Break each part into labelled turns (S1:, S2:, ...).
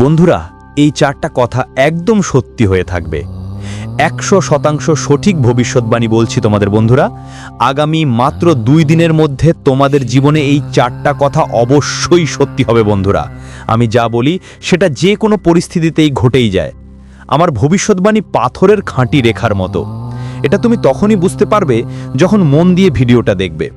S1: বন্ধুরা, এই চারটা কথা একদম সত্যি হয়ে থাকবে। একশো শতাংশ সঠিক ভবিষ্যৎবাণী বলছি তোমাদের বন্ধুরা। আগামী মাত্র দুই দিনের মধ্যে তোমাদের জীবনে এই চারটা কথা অবশ্যই সত্যি হবে বন্ধুরা। আমি যা বলি, সেটা যে কোনো পরিস্থিতিতেই ঘটেই যায়। আমার ভবিষ্যৎবাণী পাথরের খাঁটি রেখার মতো। এটা তুমি তখনই বুঝতে পারবে যখন মন দিয়ে ভিডিওটা দেখবে।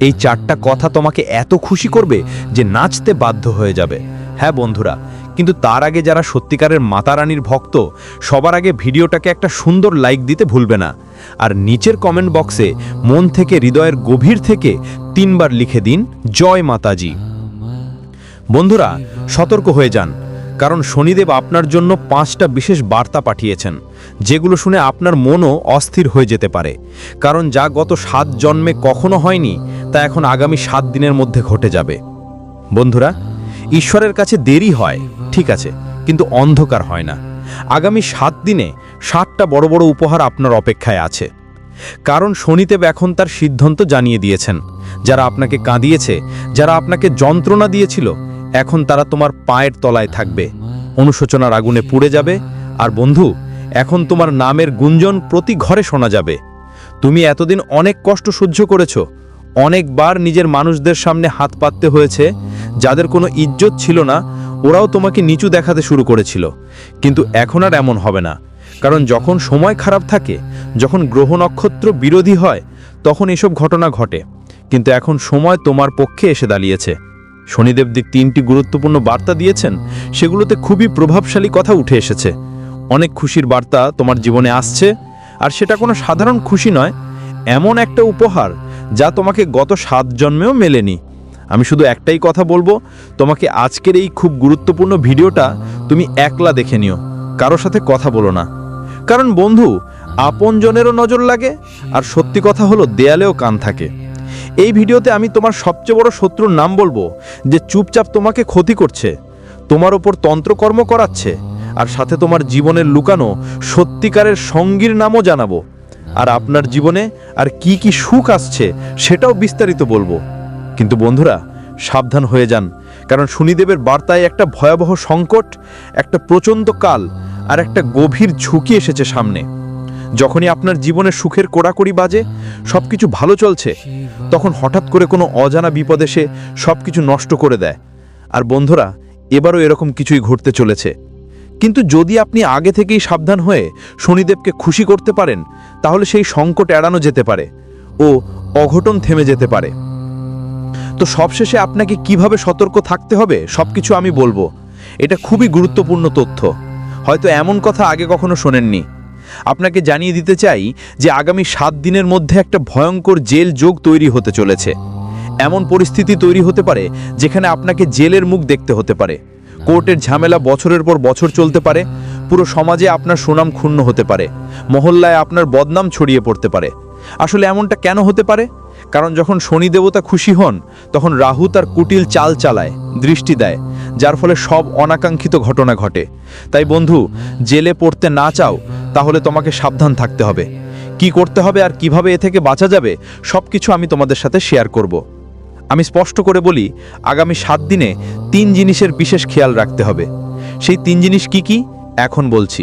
S1: এই চারটা কথা তোমাকে এত খুশি করবে যে নাচতে বাধ্য হয়ে যাবে। হ্যাঁ বন্ধুরা কিন্তু তার আগে যারা সত্যিকারের মাতারানির ভক্ত, সবার আগে ভিডিওটাকে একটা সুন্দর লাইক দিতে ভুলবে না। আর নিচের কমেন্ট বক্সে মন থেকে হৃদয়ের গভীর থেকে তিনবার লিখে দিন, জয় মাতাজি। বন্ধুরা, সতর্ক হয়ে যান, কারণ শনিদেব আপনার জন্য পাঁচটা বিশেষ বার্তা পাঠিয়েছেন, যেগুলো শুনে আপনার মনও অস্থির হয়ে যেতে পারে। কারণ যা গত সাত জন্মে কখনো হয়নি, তা এখন আগামী সাত দিনের মধ্যে ঘটে যাবে। বন্ধুরা, ঈশ্বরের কাছে দেরি হয়। ঠিক আছে, কিন্তু অন্ধকার হয় না। আগামী সাত দিনে সাতটা বড় বড় উপহার আপনার অপেক্ষায় আছে। কারণ শনিদেব এখন তার সিদ্ধান্ত জানিয়ে দিয়েছেন। যারা আপনাকে কাঁদিয়েছে, যারা আপনাকে যন্ত্রণা দিয়েছিল, এখন তারা তোমার পায়ের তলায় থাকবে। অনুশোচনার আগুনে পুড়ে যাবে। আর বন্ধু, এখন তোমার নামের গুঞ্জন প্রতি ঘরে শোনা যাবে। তুমি এতদিন অনেক কষ্ট সহ্য করেছ অনেকবার নিজের মানুষদের সামনে হাত পাততে হয়েছে, যাদের কোনো ইজ্জত ছিল না, ওরাও তোমাকে নিচু দেখাতে শুরু করেছিল। কিন্তু এখন আর এমন হবে না, কারণ যখন সময় খারাপ থাকে, যখন গ্রহ নক্ষত্র বিরোধী হয়, তখন এসব ঘটনা ঘটে। কিন্তু এখন সময় তোমার পক্ষে এসে দাঁড়িয়েছে। শনিদেব দিক তিনটি গুরুত্বপূর্ণ বার্তা দিয়েছেন, সেগুলোতে খুবই প্রভাবশালী কথা উঠে এসেছে। অনেক খুশির বার্তা তোমার জীবনে আসছে, আর সেটা কোনো সাধারণ খুশি নয়, এমন একটা উপহার যা তোমাকে গত সাত জন্মেও মেলেনি। আমি শুধু একটাই কথা বলব, তোমাকে আজকের এই খুব গুরুত্বপূর্ণ ভিডিওটা তুমি একলা দেখে নিও, কারোর সাথে কথা বলো না। কারণ বন্ধু, আপনজনেরও নজর লাগে, আর সত্যি কথা হলো দেয়ালেও কান থাকে। এই ভিডিওতে আমি তোমার সবচেয়ে বড় শত্রুর নাম বলব, যে চুপচাপ তোমাকে ক্ষতি করছে, তোমার ওপর তন্ত্রকর্ম করাচ্ছে, আর সাথে তোমার জীবনের লুকানো সত্যিকারের সঙ্গীর নামও জানাব। আর আপনার জীবনে আর কি কি সুখ আসছে সেটাও বিস্তারিত বলব। কিন্তু বন্ধুরা, সাবধান হয়ে যান, কারণ শনিদেবের বার্তায় একটা ভয়াবহ সংকট, একটা প্রচণ্ড কাল আর একটা গভীর ঝুঁকি এসেছে সামনে। যখনই আপনার জীবনে সুখের কোড়াকড়ি বাজে সব কিছু ভালো চলছে, তখন হঠাৎ করে কোনো অজানা বিপদ এসে সব কিছু নষ্ট করে দেয়। আর বন্ধুরা, এবারও এরকম কিছুই ঘটতে চলেছে। কিন্তু যদি আপনি আগে থেকেই সাবধান হয়ে শনিদেবকে খুশি করতে পারেন, তাহলে সেই সংকট এড়ানো যেতে পারে ও অঘটন থেমে যেতে পারে। তো সবশেষে আপনাকে কীভাবে সতর্ক থাকতে হবে, সবকিছু আমি বলব। এটা খুবই গুরুত্বপূর্ণ তথ্য। হয়তো এমন কথা আগে কখনো শোনেননি। আপনাকে জানিয়ে দিতে চাই যে আগামী সাত দিনের মধ্যে একটা ভয়ঙ্কর জেল যোগ তৈরি হতে চলেছে। এমন পরিস্থিতি তৈরি হতে পারে যেখানে আপনাকে জেলের মুখ দেখতে হতে পারে। কোর্টের ঝামেলা বছরের পর বছর চলতে পারে, পুরো সমাজে আপনার সুনাম ক্ষুণ্ণ হতে পারে, মহল্লায় আপনার বদনাম ছড়িয়ে পড়তে পারে। আসলে এমনটা কেন হতে পারে? কারণ যখন শনি দেবতা খুশি হন, তখন রাহু তার কুটিল চাল চালায়, দৃষ্টি দেয়, যার ফলে সব অনাকাঙ্ক্ষিত ঘটনা ঘটে। তাই বন্ধু, জেলে পড়তে না চাও, তাহলে তোমাকে সাবধান থাকতে হবে। কি করতে হবে আর কীভাবে এ থেকে বাঁচা যাবে সব কিছু আমি তোমাদের সাথে শেয়ার করব। আমি স্পষ্ট করে বলি, আগামী সাত দিনে তিন জিনিসের বিশেষ খেয়াল রাখতে হবে। সেই তিন জিনিস কি কি? এখন বলছি।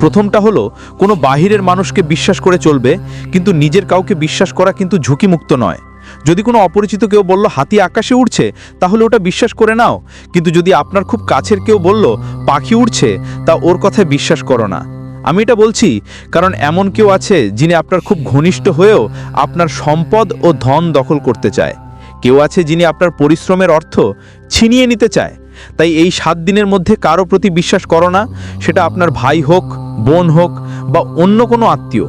S1: প্রথমটা হলো, কোনো বাহিরের মানুষকে বিশ্বাস করে চলবে, কিন্তু নিজের কাউকে বিশ্বাস করা কিন্তু ঝুঁকিমুক্ত নয়। যদি কোনো অপরিচিত কেউ বলল, হাতি আকাশে উড়ছে তাহলে ওটা বিশ্বাস করে নাও। কিন্তু যদি আপনার খুব কাছের কেউ বলল, পাখি উড়ছে তা ওর কথায় বিশ্বাস করো না। আমি এটা বলছি কারণ এমন কেউ আছে যিনি আপনার খুব ঘনিষ্ঠ হয়েও আপনার সম্পদ ও ধন দখল করতে চায়। কেউ আছে যিনি আপনার পরিশ্রমের অর্থ ছিনিয়ে নিতে চায়। তাই এই সাত দিনের মধ্যে কারও প্রতি বিশ্বাস করো না, সেটা আপনার ভাই হোক, বোন হোক বা অন্য কোনো আত্মীয়।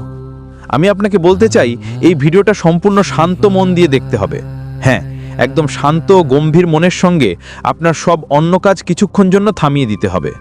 S1: আমি আপনাকে বলতে চাই, এই ভিডিওটা সম্পূর্ণ শান্ত মন দিয়ে দেখতে হবে। হ্যাঁ একদম শান্ত গম্ভীর মনের সঙ্গে আপনার সব অন্য কাজ কিছুক্ষণ জন্য থামিয়ে দিতে হবে।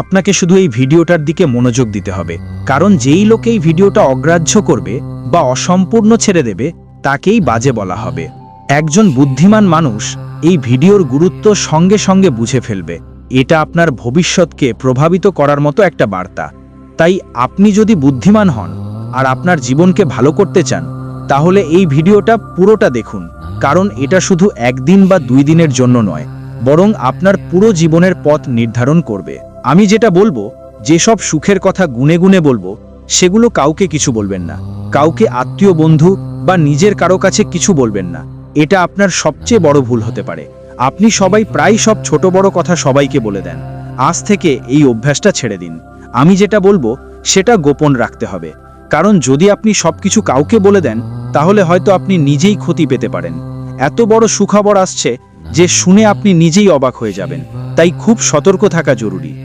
S2: আপনাকে শুধু এই ভিডিওটার দিকে মনোযোগ দিতে হবে, কারণ যেই লোক এই ভিডিওটা অগ্রাহ্য করবে বা অসম্পূর্ণ ছেড়ে দেবে, তাকেই বাজে বলা হবে। একজন বুদ্ধিমান মানুষ এই ভিডিওর গুরুত্ব সঙ্গে সঙ্গে বুঝে ফেলবে। এটা আপনার ভবিষ্যৎকে প্রভাবিত করার মতো একটা বার্তা। তাই আপনি যদি বুদ্ধিমান হন আর আপনার জীবনকে ভালো করতে চান, তাহলে এই ভিডিওটা পুরোটা দেখুন। কারণ এটা শুধু একদিন বা দুই দিনের জন্য নয়, বরং আপনার পুরো জীবনের পথ নির্ধারণ করবে। আমি যেটা বলব, যেসব সুখের কথা গুনে গুনে বলব, সেগুলো কাউকে কিছু বলবেন না। কাউকে আত্মীয় বন্ধু বা নিজের কারও কাছে কিছু বলবেন না। এটা আপনার সবচেয়ে বড় ভুল হতে পারে। আপনি সবাই প্রায় সব ছোট বড় কথা সবাইকে বলে দেন। আজ থেকে এই অভ্যাসটা ছেড়ে দিন। আমি যেটা বলব, সেটা গোপন রাখতে হবে। কারণ যদি আপনি সবকিছু কাউকে বলে দেন, তাহলে হয়তো আপনি নিজেই ক্ষতি পেতে পারেন। এত বড় সুখবর আসছে যে শুনে আপনি নিজেই অবাক হয়ে যাবেন। তাই খুব সতর্ক থাকা জরুরি।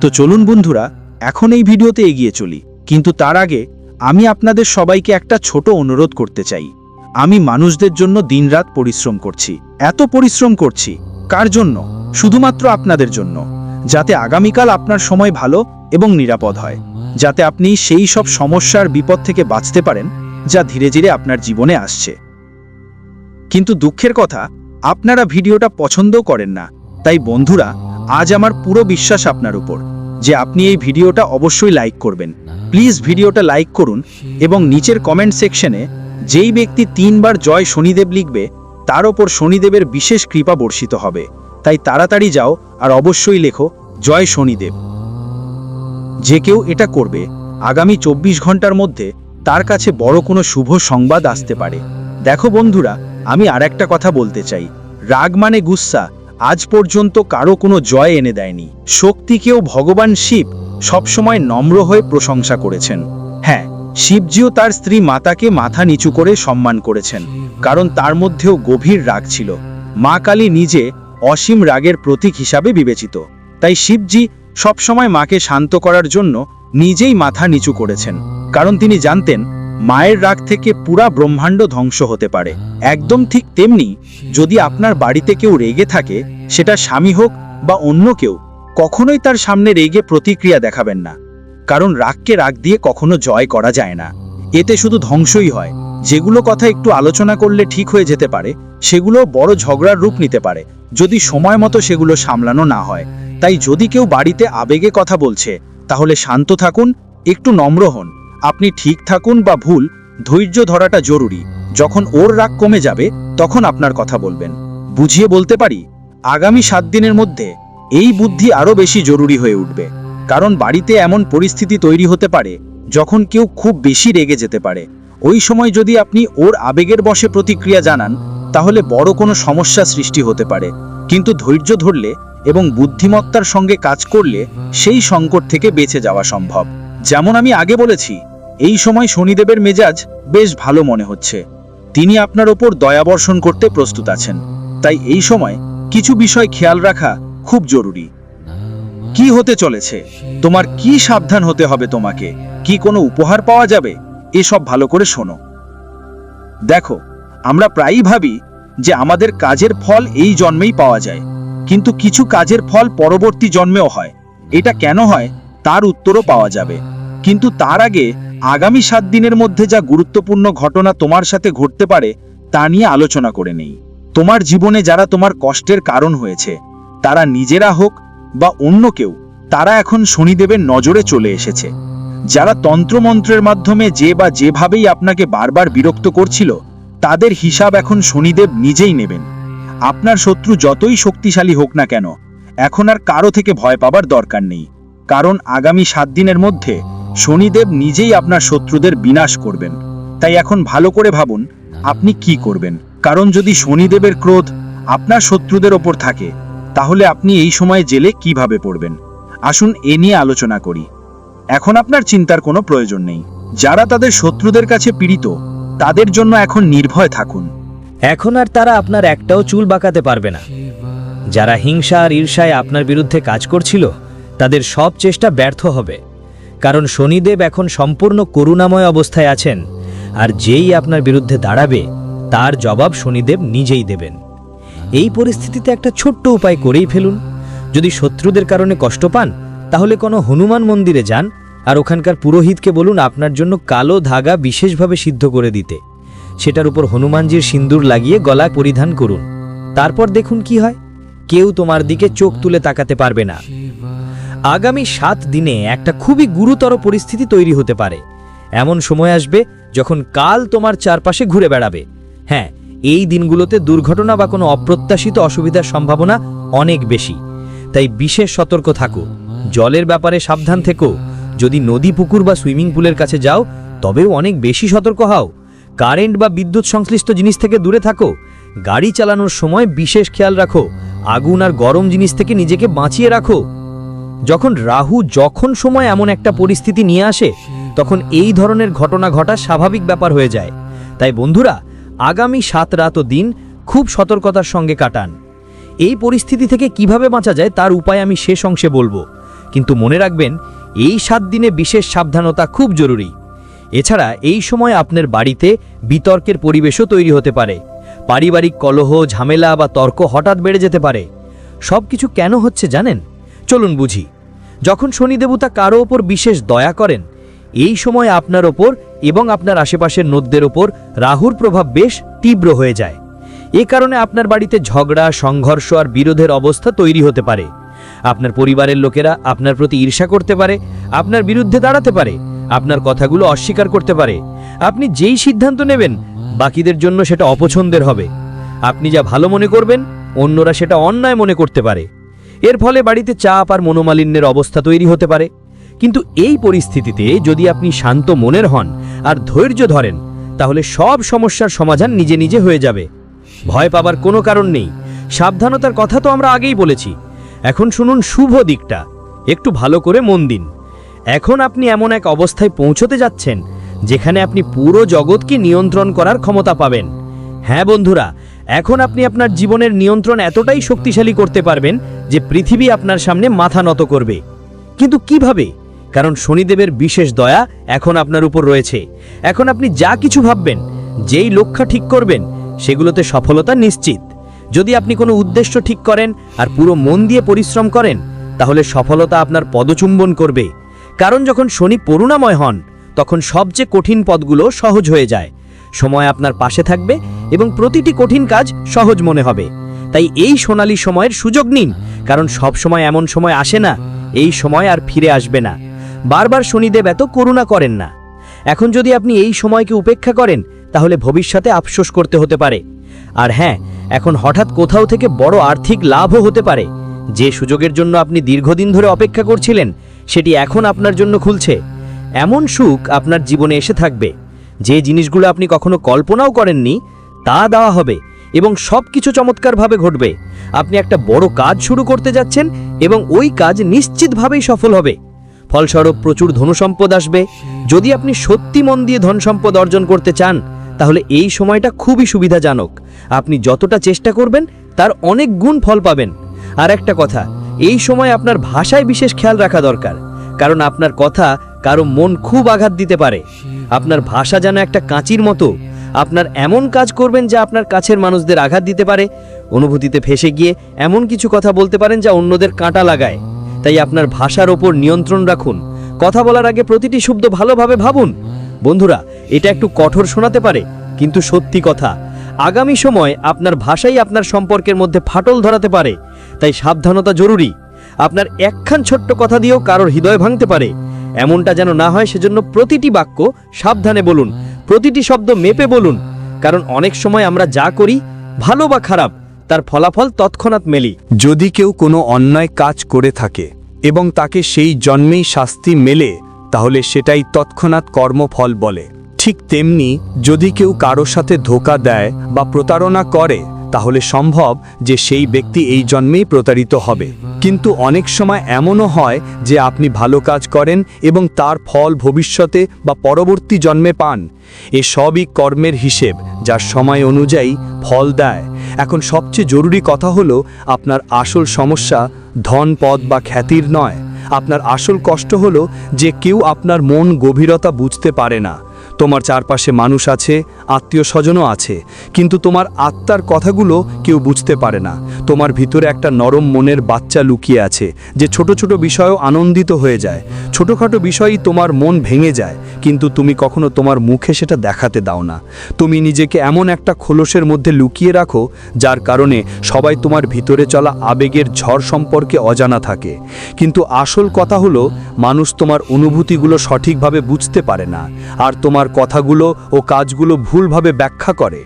S2: তো চলুন বন্ধুরা, এখন এই ভিডিওতে এগিয়ে চলি। কিন্তু তার আগে, আমি আপনাদের সবাইকে একটা ছোট অনুরোধ করতে চাই। আমি মানুষদের জন্য দিনরাত পরিশ্রম করছি। এত পরিশ্রম করছি। কার জন্য? শুধুমাত্র আপনাদের জন্য। যাতে আগামীকাল আপনার সময় ভালো এবং নিরাপদ হয়। যাতে আপনি সেই সব সমস্যার বিপদ থেকে বাঁচতে পারেন, যা ধীরে ধীরে আপনার জীবনে আসছে। কিন্তু দুঃখের কথা, আপনারা ভিডিওটা পছন্দও করেন না। তাই বন্ধুরা, আজ আমার পুরো বিশ্বাস আপনার উপর, যে আপনি এই ভিডিওটা অবশ্যই লাইক করবেন। প্লিজ ভিডিওটা লাইক করুন এবং নিচের কমেন্ট সেকশনে যেই ব্যক্তি তিনবার জয় শনিদেব লিখবে, তার ওপর শনিদেবের বিশেষ কৃপা বর্ষিত হবে। তাই তাড়াতাড়ি যাও আর অবশ্যই লেখো, জয় শনিদেব। যে কেউ এটা করবে, আগামী চব্বিশ ঘণ্টার মধ্যে তার কাছে বড় কোনো শুভ সংবাদ আসতে পারে। দেখো বন্ধুরা, আমি আর একটা কথা বলতে চাই। রাগ মানে গুস্সা, আজ পর্যন্ত কারও কোনো জয় এনে দেয়নি। শক্তিকেও ভগবান শিব সবসময় নম্র হয়ে প্রশংসা করেছেন। হ্যাঁ শিবজিও তার স্ত্রী মাতাকে মাথা নিচু করে সম্মান করেছেন, কারণ তার মধ্যেও গভীর রাগ ছিল। মা কালী নিজে অসীম রাগের প্রতীক হিসাবে বিবেচিত। তাই শিবজি সবসময় মাকে শান্ত করার জন্য নিজেই মাথা নিচু করেছেন, কারণ তিনি জানতেন মায়ের রাগ থেকে পুরা ব্রহ্মাণ্ড ধ্বংস হতে পারে। একদম ঠিক তেমনি যদি আপনার বাড়িতে কেউ রেগে থাকে, সেটা স্বামী হোক বা অন্য কেউ, কখনোই তার সামনে রেগে প্রতিক্রিয়া দেখাবেন না। কারণ রাগকে রাগ দিয়ে কখনো জয় করা যায় না। এতে শুধু ধ্বংসই হয়। যেগুলো কথা একটু আলোচনা করলে ঠিক হয়ে যেতে পারে, সেগুলো বড় ঝগড়ার রূপ নিতে পারে। যদি সময় মতো সেগুলো সামলানো না হয়, তাই যদি কেউ বাড়িতে আবেগে কথা বলছে, তাহলে শান্ত থাকুন, একটু নম্র হন। আপনি ঠিক থাকুন বা ভুল, ধৈর্য ধরাটা জরুরি। যখন ওর রাগ কমে যাবে, তখন আপনার কথা বলবেন। বুঝিয়ে বলতে পারি, আগামী সাত দিনের মধ্যে এই বুদ্ধি আরও বেশি জরুরি হয়ে উঠবে। কারণ বাড়িতে এমন পরিস্থিতি তৈরি হতে পারে যখন কেউ খুব বেশি রেগে যেতে পারে। ওই সময় যদি আপনি ওর আবেগের বশে প্রতিক্রিয়া জানান, তাহলে বড় কোনো সমস্যা সৃষ্টি হতে পারে। কিন্তু ধৈর্য ধরলে এবং বুদ্ধিমত্তার সঙ্গে কাজ করলে সেই সংকট থেকে বেঁচে যাওয়া সম্ভব। যেমন আমি আগে বলেছি, এই সময় শনিদেবের মেজাজ বেশ ভালো মনে হচ্ছে। তিনি আপনার ওপর দয়াবর্ষণ করতে প্রস্তুত আছেন। তাই এই সময় কিছু বিষয় খেয়াল রাখা খুব জরুরি। কি হতে চলেছে? তোমার কি সাবধান হতে হবে তোমাকে? কি কোনো উপহার পাওয়া যাবে? এসব ভালো করে শোনো। দেখো, আমরা প্রায়ই ভাবি যে আমাদের কাজের ফল এই জন্মেই পাওয়া যায়। কিন্তু কিছু কাজের ফল পরবর্তী জন্মেও হয়। এটা কেন হয়? তার উত্তরও পাওয়া যাবে। কিন্তু তার আগে আগামী সাত দিনের মধ্যে যা গুরুত্বপূর্ণ ঘটনা তোমার সাথে ঘটতে পারে, তা নিয়ে আলোচনা করে নেই। তোমার জীবনে যারা তোমার কষ্টের কারণ হয়েছে, তারা নিজেরা হোক বা অন্য কেউ, তারা এখন শনিদেবের নজরে চলে এসেছে। যারা তন্ত্রমন্ত্রের মাধ্যমে যে বা যেভাবেই আপনাকে বারবার বিরক্ত করছিল, তাদের হিসাব এখন শনিদেব নিজেই নেবেন। আপনার শত্রু যতই শক্তিশালী হোক না কেন, এখন আর কারও থেকে ভয় পাবার দরকার নেই। কারণ আগামী সাত দিনের মধ্যে শনিদেব নিজেই আপনার শত্রুদের বিনাশ করবেন। তাই এখন ভালো করে ভাবুন, আপনি কি করবেন? কারণ যদি শনিদেবের ক্রোধ আপনার শত্রুদের ওপর থাকে তাহলে আপনি এই সময়ে জেলে কীভাবে পড়বেন? আসুন এ নিয়ে আলোচনা করি। এখন আপনার চিন্তার কোনো প্রয়োজন নেই। যারা তাদের শত্রুদের কাছে পীড়িত, তাদের জন্য এখন নির্ভয় থাকুন।
S3: এখন আর তারা আপনার একটাও চুল বাঁকাতে পারবে না। যারা হিংসা আর ঈর্ষায় আপনার বিরুদ্ধে কাজ করছিল, তাদের সব চেষ্টা ব্যর্থ হবে। কারণ শনিদেব এখন সম্পূর্ণ করুণাময় অবস্থায় আছেন, আর যেই আপনার বিরুদ্ধে দাঁড়াবে, তার জবাব শনিদেব নিজেই দেবেন। এই পরিস্থিতিতে একটা ছোট্ট উপায় করেই ফেলুন। যদি শত্রুদের কারণে কষ্ট পান, তাহলে কোনো হনুমান মন্দিরে যান আর ওখানকার পুরোহিতকে বলুন আপনার জন্য কালো ধাগা বিশেষভাবে সিদ্ধ করে দিতে। সেটার উপর হনুমানজির সিন্দুর লাগিয়ে গলা পরিধান করুন। তারপর দেখুন কি হয়। কেউ তোমার দিকে চোখ তুলে তাকাতে পারবে না। আগামী সাত দিনে একটা খুবই গুরুতর পরিস্থিতি তৈরি হতে পারে। এমন সময় আসবে যখন কাল তোমার চারপাশে ঘুরে বেড়াবে। হ্যাঁ এই দিনগুলোতে দুর্ঘটনা বা কোনো অপ্রত্যাশিত অসুবিধার সম্ভাবনা
S1: অনেক বেশি। তাই বিশেষ সতর্ক থাকো। জলের ব্যাপারে সাবধান থেকো। যদি নদী, পুকুর বা সুইমিং পুলের কাছে যাও, তবেও অনেক বেশি সতর্ক হও। কারেন্ট বা বিদ্যুৎ সংশ্লিষ্ট জিনিস থেকে দূরে থাকো। গাড়ি চালানোর সময় বিশেষ খেয়াল রাখো। আগুন আর গরম জিনিস থেকে নিজেকে বাঁচিয়ে রাখো। যখন রাহু যখন সময় এমন একটা পরিস্থিতি নিয়ে আসে, তখন এই ধরনের ঘটনা ঘটা স্বাভাবিক ব্যাপার হয়ে যায়। তাই বন্ধুরা আগামী সাত রাত ও দিন খুব সতর্কতার সঙ্গে কাটান। এই পরিস্থিতি থেকে কীভাবে বাঁচা যায় তার উপায় আমি শেষ অংশে বলব। কিন্তু মনে রাখবেন, এই সাত দিনে বিশেষ সাবধানতা খুব জরুরি। এছাড়া এই সময় আপনার বাড়িতে বিতর্কের পরিবেশও তৈরি হতে পারে। পারিবারিক কলহ, ঝামেলা বা তর্ক হঠাৎ বেড়ে যেতে পারে। সব কিছু কেন হচ্ছে জানেন? চলুন বুঝি। যখন শনিদেবতা কারও ওপর বিশেষ দয়া করেন এই সময় আপনার ওপর এবং আপনার আশেপাশের নদ্যের ওপর রাহুর প্রভাব বেশ তীব্র হয়ে যায়। এ কারণে আপনার বাড়িতে ঝগড়া, সংঘর্ষ আর বিরোধের অবস্থা তৈরি হতে পারে। আপনার পরিবারের লোকেরা আপনার প্রতি ঈর্ষা করতে পারে, আপনার বিরুদ্ধে দাঁড়াতে পারে, আপনার কথাগুলো অস্বীকার করতে পারে। আপনি যেই সিদ্ধান্ত নেবেন, বাকিদের জন্য সেটা অপছন্দের হবে। আপনি যা ভালো মনে করবেন, অন্যরা সেটা অন্যায় মনে করতে পারে। এর ফলে বাড়িতে চাপ আর মনোমালিন্যের অবস্থা তৈরি হতে পারে। কিন্তু এই পরিস্থিতিতে যদি আপনি শান্ত মনের হন আর ধৈর্য ধরেন, তাহলে সব সমস্যার সমাধান নিজে নিজে হয়ে যাবে। ভয় পাবার কোনো কারণ নেই। সাবধানতার কথা তো আমরা আগেই বলেছি। এখন শুনুন শুভ দিকটা। একটু ভালো করে মন দিন। এখন আপনি এমন এক অবস্থায় পৌঁছতে যাচ্ছেন, যেখানে আপনি পুরো জগৎকে নিয়ন্ত্রণ করার ক্ষমতা পাবেন। হ্যাঁ বন্ধুরা, এখন আপনি আপনার জীবনের নিয়ন্ত্রণ এতটাই শক্তিশালী করতে পারবেন যে পৃথিবী আপনার সামনে মাথা নত করবে। কিন্তু কীভাবে? কারণ শনিদেবের বিশেষ দয়া এখন আপনার উপর রয়েছে। এখন আপনি যা কিছু ভাববেন, যেই লক্ষ্য ঠিক করবেন, সেগুলোতে সফলতা নিশ্চিত। যদি আপনি কোনো উদ্দেশ্য ঠিক করেন আর পুরো মন দিয়ে পরিশ্রম করেন, তাহলে সফলতা আপনার পদচুম্বন করবে। কারণ যখন শনি করুণাময় হন, তখন সবচেয়ে কঠিন পদগুলো সহজ হয়ে যায়। সময় আপনার পাশে থাকবে এবং প্রতিটি কঠিন কাজ সহজ মনে হবে। তাই এই সোনালী সময়ের সুযোগ নিন, কারণ সব সময় এমন সময় আসে না, এই সময় আর ফিরে আসবে না। বারবার শনিদেব এত করুণা করেন না। এখন যদি আপনি এই সময়কে উপেক্ষা করেন, তাহলে ভবিষ্যতে আফসোস করতে হতে পারে। আর হ্যাঁ এখন হঠাৎ কোথাও থেকে বড় আর্থিক লাভও হতে পারে। যে সুযোগের জন্য আপনি দীর্ঘদিন ধরে অপেক্ষা করছিলেন, সেটি এখন আপনার জন্য খুলছে। এমন সুখ আপনার জীবনে এসে থাকবে। যে জিনিসগুলো আপনি কখনো কল্পনাও করেননি, তা দেওয়া হবে এবং সব কিছু চমৎকারভাবে ঘটবে। আপনি একটা বড় কাজ শুরু করতে যাচ্ছেন এবং ওই কাজ নিশ্চিতভাবেই সফল হবে। ফলস্বরূপ প্রচুর ধনসম্পদ আসবে। যদি আপনি সত্যি মন দিয়ে ধন সম্পদ অর্জন করতে চান, তাহলে এই সময়টা খুবই সুবিধাজনক। আপনি যতটা চেষ্টা করবেন, তার অনেক গুণ ফল পাবেন। আর একটা কথা, এই সময় আপনার ভাষায় বিশেষ খেয়াল রাখা দরকার। কারণ আপনার কথা কারও মন খুব আঘাত দিতে পারে। আপনার ভাষা যেন একটা কাঁচির মতো। আপনার এমন কাজ করবেন যা আপনার কাছের মানুষদের আঘাত দিতে পারে। অনুভূতিতে ফেসে গিয়ে এমন কিছু কথা বলতে পারেন যা অন্যদের কাঁটা লাগায়। তাই আপনার ভাষার ওপর নিয়ন্ত্রণ রাখুন। কথা বলার আগে প্রতিটি শব্দ ভালোভাবে ভাবুন। বন্ধুরা, এটা একটু কঠোর শোনাতে পারে, কিন্তু সত্যি কথা, আগামী সময় আপনার ভাষাই আপনার সম্পর্কের মধ্যে ফাটল ধরাতে পারে। তাই সাবধানতা জরুরি। আপনার একখান ছোট্ট কথা দিয়েও কারোর হৃদয় ভাঙতে পারে। এমনটা যেন না হয়, সেজন্য প্রতিটি বাক্য সাবধানে বলুন, প্রতিটি শব্দ মেপে বলুন। কারণ অনেক সময় আমরা যা করি, ভালো বা খারাপ তার ফলাফল তৎক্ষণাৎ মেলি।
S4: যদি কেউ কোনো অন্যায় কাজ করে থাকে এবং তাকে সেই জন্মেই শাস্তি মেলে, তাহলে সেটাই তৎক্ষণাৎ কর্মফল বলে। ঠিক তেমনি যদি কেউ কারও সাথে ধোকা দেয় বা প্রতারণা করে, তাহলে সম্ভব যে সেই ব্যক্তি এই জন্মেই প্রতারিত হবে। কিন্তু অনেক সময় এমনও হয় যে আপনি ভালো কাজ করেন এবং তার ফল ভবিষ্যতে বা পরবর্তী জন্মে পান। এ সবই কর্মের হিসেব, যার সময় অনুযায়ী ফল দেয়। এখন সবচেয়ে জরুরি কথা হলো, আপনার আসল সমস্যা ধন, পদ বা খ্যাতির নয়। আপনার আসল কষ্ট হলো যে কেউ আপনার মন গভীরতা বুঝতে পারে না। তোমার চারপাশে মানুষ আছে আত্মীয় স্বজনও আছে, কিন্তু তোমার আত্মার কথাগুলো কেউ বুঝতে পারে না। তোমার ভিতরে একটা নরম মনের বাচ্চা লুকিয়ে আছে, যে ছোট ছোট বিষয়েও আনন্দিত হয়ে যায়। ছোটোখাটো বিষয়ই তোমার মন ভেঙে যায়, কিন্তু তুমি কখনো তোমার মুখে সেটা দেখাতে দাও না। তুমি নিজেকে এমন একটা খোলসের মধ্যে লুকিয়ে রাখো, যার কারণে সবাই তোমার ভিতরে চলা আবেগের ঝড় সম্পর্কে অজানা থাকে। কিন্তু আসল কথা হলো, মানুষ তোমার অনুভূতিগুলো সঠিকভাবে বুঝতে পারে না, আর তোমার কথাগুলো ও কাজগুলো ভুলভাবে ব্যাখ্যা করে।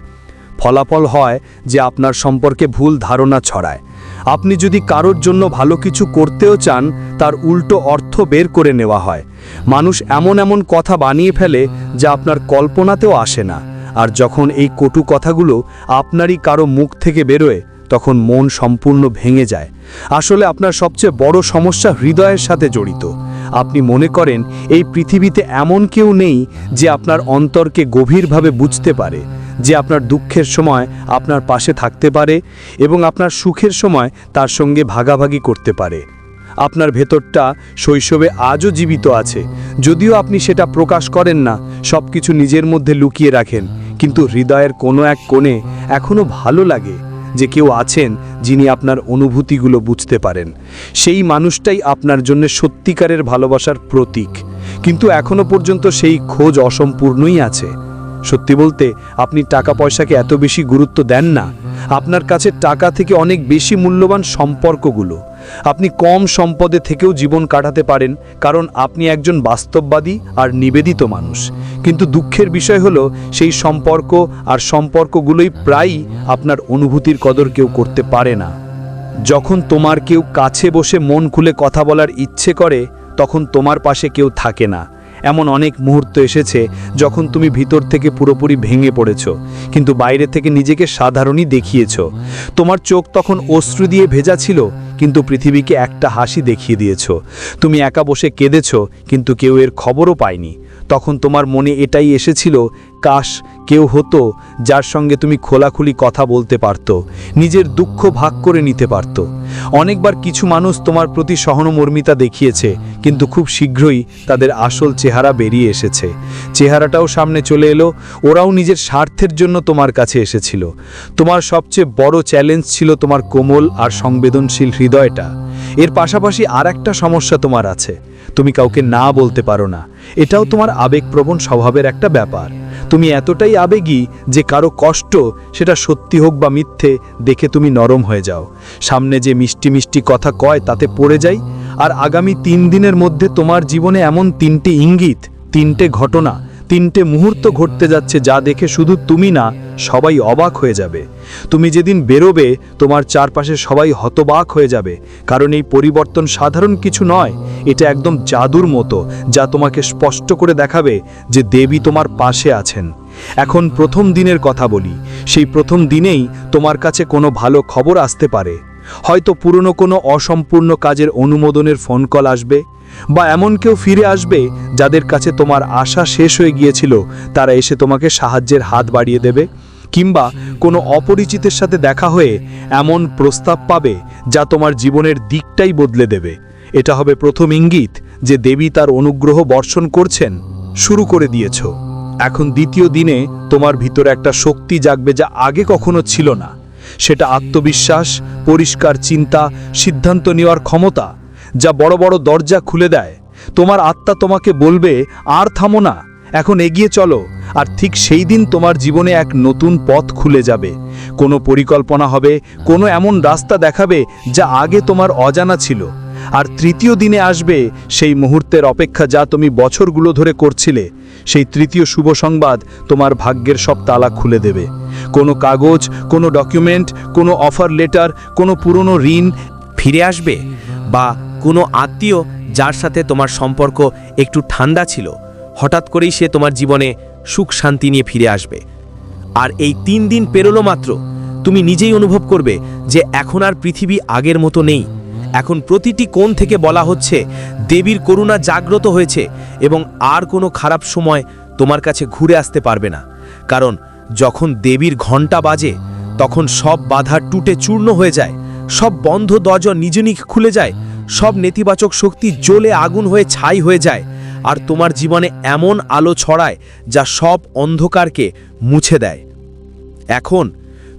S4: ফলাফল হয় যে আপনার সম্পর্কে ভুল ধারণা ছড়ায়। আপনি যদি কারোর জন্য ভালো কিছু করতেও চান, তার উল্টো অর্থ বের করে নেওয়া হয়। মানুষ এমন এমন কথা বানিয়ে ফেলে যা আপনার কল্পনাতেও আসে না। আর যখন এই কটু কথাগুলো আপনারই কারও মুখ থেকে বেরোয়, তখন মন সম্পূর্ণ ভেঙে যায়। আসলে আপনার সবচেয়ে বড় সমস্যা হৃদয়ের সাথে জড়িত। আপনি মনে করেন এই পৃথিবীতে এমন কেউ নেই যে আপনার অন্তরকে গভীরভাবে বুঝতে পারে, যে আপনার দুঃখের সময় আপনার পাশে থাকতে পারে এবং আপনার সুখের সময় তার সঙ্গে ভাগাভাগি করতে পারে। আপনার ভেতরটা শৈশবে আজও জীবিত আছে। যদিও আপনি সেটা প্রকাশ করেন না সব কিছু নিজের মধ্যে লুকিয়ে রাখেন, কিন্তু হৃদয়ের কোনো এক কোণে এখনও ভালো লাগে। যে কেউ আছেন যিনি আপনার অনুভূতিগুলো বুঝতে পারেন। সেই মানুষটাই আপনার জন্য সত্যিকারের ভালোবাসার প্রতীক। কিন্তু এখনও পর্যন্ত সেই খোঁজ অসম্পূর্ণই আছে। সত্যি বলতে, আপনি টাকা পয়সাকে এত বেশি গুরুত্ব দেন না। আপনার কাছে টাকা থেকে অনেক বেশি মূল্যবান সম্পর্কগুলো। আপনি কম সম্পদে থেকেও জীবন কাটাতে পারেন, কারণ আপনি একজন বাস্তববাদী আর নিবেদিত মানুষ। কিন্তু দুঃখের বিষয় হলো, সেই সম্পর্ক আর সম্পর্কগুলোই প্রায়ই আপনার অনুভূতির কদর কেউ করতে পারে না। যখন তোমার কেউ কাছে বসে মন খুলে কথা বলার ইচ্ছে করে, তখন তোমার পাশে কেউ থাকে না। এমন অনেক মুহূর্ত এসেছে যখন তুমি ভিতর থেকে পুরোপুরি ভেঙে পড়েছ, কিন্তু বাইরে থেকে নিজেকে সাধারণই দেখিয়েছ। তোমার চোখ তখন অশ্রু দিয়ে ভেজা ছিল, কিন্তু পৃথিবীকে একটা হাসি দেখিয়ে দিয়েছ। তুমি একা বসে কেঁদেছ, কিন্তু কেউ এর খবরও পায়নি। তখন তোমার মনে এটাই এসেছিল, কাশ, কেউ হতো যার সঙ্গে তুমি খোলাখুলি কথা বলতে পারত, নিজের দুঃখ ভাগ করে নিতে পারত। অনেকবার কিছু মানুষ তোমার প্রতি সহনমর্মিতা দেখিয়েছে, কিন্তু খুব শীঘ্রই তাদের আসল চেহারা বেরিয়ে এসেছে। চেহারাটাও সামনে চলে এলো, ওরাও নিজের স্বার্থের জন্য তোমার কাছে এসেছিল। তোমার সবচেয়ে বড় চ্যালেঞ্জ ছিল তোমার কোমল আর সংবেদনশীল হৃদয়টা। এর পাশাপাশি আর একটা সমস্যা তোমার আছে। তুমি কাউকে না বলতে পারো না। এটাও তোমার আবেগপ্রবণ স্বভাবের একটা ব্যাপার। তুমি এতটাই আবেগী যে কারও কষ্ট সেটা সত্যি হোক বা মিথ্যে দেখে তুমি নরম হয়ে যাও। সামনে যে মিষ্টি মিষ্টি কথা কয় তাতে পড়ে যাই। আর আগামী তিন দিনের মধ্যে তোমার জীবনে এমন তিনটে ইঙ্গিত, তিনটে ঘটনা তিনটে মুহূর্ত ঘটতে যাচ্ছে যা দেখে শুধু তুমি না, সবাই অবাক হয়ে যাবে। তুমি যেদিন বেরোবে, তোমার চারপাশে সবাই হতবাক হয়ে যাবে, কারণ এই পরিবর্তন সাধারণ কিছু নয়, এটা একদম জাদুর মতো, যা তোমাকে স্পষ্ট করে দেখাবে যে দেবী তোমার পাশে আছেন। এখন প্রথম দিনের কথা বলি, সেই প্রথম দিনেই তোমার কাছে কোনো ভালো খবর আসতে পারে। হয়তো পুরনো কোনো অসম্পূর্ণ কাজের অনুমোদনের ফোন কল আসবে, বা এমন কেউ ফিরে আসবে যাদের কাছে তোমার আশা শেষ হয়ে গিয়েছিল, তারা এসে তোমাকে সাহায্যের হাত বাড়িয়ে দেবে, কিংবা কোনো অপরিচিতের সাথে দেখা হয়ে এমন প্রস্তাব পাবে যা তোমার জীবনের দিকটাই বদলে দেবে। এটা হবে প্রথম ইঙ্গিত যে দেবী তার অনুগ্রহ বর্ষণ করছেন, শুরু করে দিয়েছ। এখন দ্বিতীয় দিনে তোমার ভিতরে একটা শক্তি জাগবে যা আগে কখনো ছিল না। সেটা আত্মবিশ্বাস, পরিষ্কার চিন্তা, সিদ্ধান্ত নেওয়ার ক্ষমতা, যা বড় বড় দরজা খুলে দেয়। তোমার আত্মা তোমাকে বলবে, আর থামো না, এখন এগিয়ে চলো। আর ঠিক সেই দিন তোমার জীবনে এক নতুন পথ খুলে যাবে। কোনো পরিকল্পনা হবে, কোনো এমন রাস্তা দেখাবে, যা আগে তোমার অজানা ছিল। আর তৃতীয় দিনে আসবে, সেই মুহূর্তের অপেক্ষা যা তুমি বছরগুলো ধরে করছিলে। সেই তৃতীয় শুভ সংবাদ তোমার ভাগ্যের সব তালা খুলে দেবে। কোনো কাগজ, কোনো ডকুমেন্ট কোনো অফার লেটার কোনো পুরনো ঋণ
S5: ফিরে আসবে? বা কোনো আত্মীয় যার সাথে তোমার সম্পর্ক একটু ঠান্ডা ছিল, হঠাৎ করেই সে তোমার জীবনে সুখ শান্তি নিয়ে ফিরে আসবে। আর এই তিন দিন পেরোলো মাত্র, তুমি নিজেই অনুভব করবে যে এখন আর পৃথিবী আগের মতো নেই। এখন প্রতিটি কোণ থেকে বলা হচ্ছে, দেবীর করুণা জাগ্রত হয়েছে এবং আর কোনো খারাপ সময় তোমার কাছে ঘুরে আসতে পারবে না। কারণ যখন দেবীর ঘণ্টা বাজে, তখন সব বাধা টুটে চূর্ণ হয়ে যায়, সব বন্ধ দরজা নিজ খুলে যায়, সব নেতিবাচক শক্তি জ্বলে আগুন হয়ে ছাই হয়ে যায়, আর তোমার জীবনে এমন আলো ছড়ায় যা সব অন্ধকারকে মুছে দেয়। এখন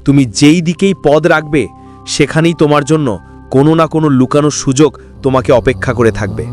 S5: তুমি যেই দিকেই পদ রাখবে, সেখানেই তোমার জন্য কোনো না কোনো লুকানোর সুযোগ তোমাকে অপেক্ষা করে থাকবে।